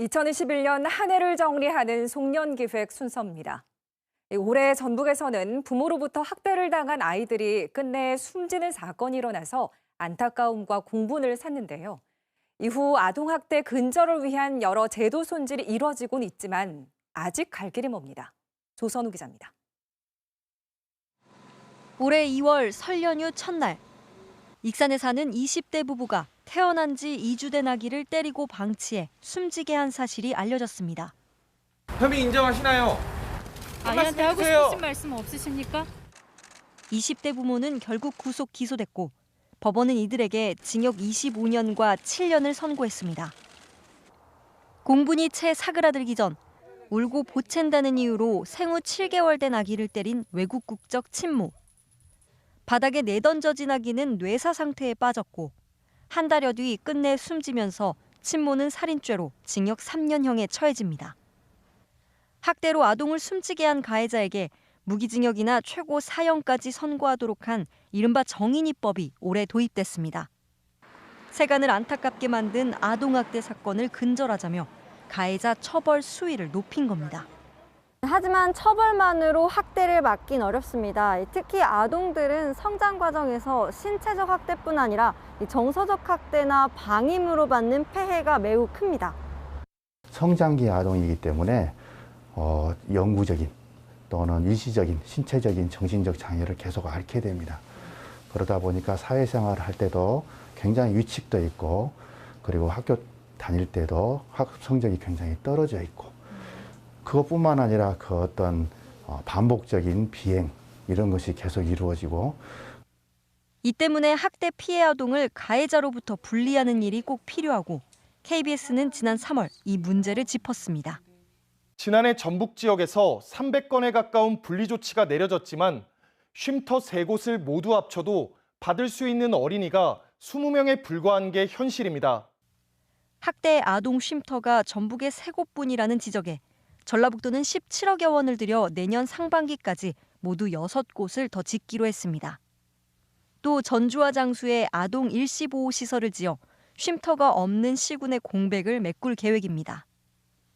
2021년 한 해를 정리하는 송년기획 순서입니다. 올해 전북에서는 부모로부터 학대를 당한 아이들이 끝내 숨지는 사건이 일어나서 안타까움과 공분을 샀는데요. 이후 아동학대 근절을 위한 여러 제도 손질이 이뤄지곤 있지만 아직 갈 길이 멉니다. 조선우 기자입니다. 올해 2월 설 연휴 첫날 익산에 사는 20대 부부가 태어난 지 2주 된 아기를 때리고 방치해 숨지게 한 사실이 알려졌습니다. 혐의 인정하시나요? 아이한테 하고. 싶으신 말씀 없으십니까? 20대 부모는 결국 구속 기소됐고 법원은 이들에게 징역 25년과 7년을 선고했습니다. 공분이 채 사그라들기 전 울고 보챈다는 이유로 생후 7개월 된 아기를 때린 외국 국적 친모. 바닥에 내던져진 아기는 뇌사 상태에 빠졌고 한 달여 뒤 끝내 숨지면서 친모는 살인죄로 징역 3년형에 처해집니다. 학대로 아동을 숨지게 한 가해자에게 무기징역이나 최고 사형까지 선고하도록 한 이른바 정인이법이 올해 도입됐습니다. 세간을 안타깝게 만든 아동학대 사건을 근절하자며 가해자 처벌 수위를 높인 겁니다. 하지만 처벌만으로 학대를 막긴 어렵습니다. 특히 아동들은 성장 과정에서 신체적 학대뿐 아니라 이 정서적 학대나 방임으로 받는 폐해가 매우 큽니다. 성장기 아동이기 때문에 어, 영구적인 또는 일시적인 신체적인 정신적 장애를 계속 앓게 됩니다. 그러다 보니까 사회생활을 할 때도 굉장히 위축도 있고 그리고 학교 다닐 때도 학업 성적이 굉장히 떨어져 있고 그것뿐만 아니라 그 어떤 어, 반복적인 비행 이런 것이 계속 이루어지고 이 때문에 학대 피해 아동을 가해자로부터 분리하는 일이 꼭 필요하고 KBS는 지난 3월 이 문제를 짚었습니다. 지난해 전북 지역에서 300건에 가까운 분리 조치가 내려졌지만 쉼터 세 곳을 모두 합쳐도 받을 수 있는 어린이가 20명에 불과한 게 현실입니다. 학대 아동 쉼터가 전북에 세 곳뿐이라는 지적에 전라북도는 17억여 원을 들여 내년 상반기까지 모두 6곳을 더 짓기로 했습니다. 또 전주와 장수에 아동 일시보호 시설을 지어 쉼터가 없는 시군의 공백을 메꿀 계획입니다.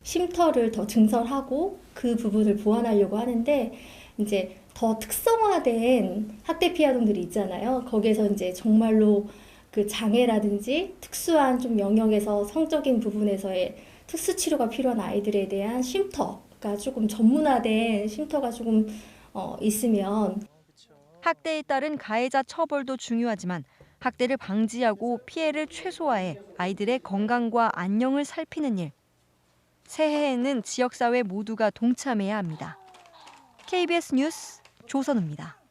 쉼터를 더 증설하고 그 부분을 보완하려고 하는데 이제 더 특성화된 학대 피해 아동들이 있잖아요. 거기에서 이제 정말로 그 장애라든지 특수한 좀 영역에서 성적인 부분에서의 특수 치료가 필요한 아이들에 대한 쉼터가 조금 전문화된 쉼터가 조금 어, 있으면 학대에 따른 가해자 처벌도 중요하지만 학대를 방지하고 피해를 최소화해 아이들의 건강과 안녕을 살피는 일. 새해에는 지역사회 모두가 동참해야 합니다. KBS 뉴스 조선우입니다.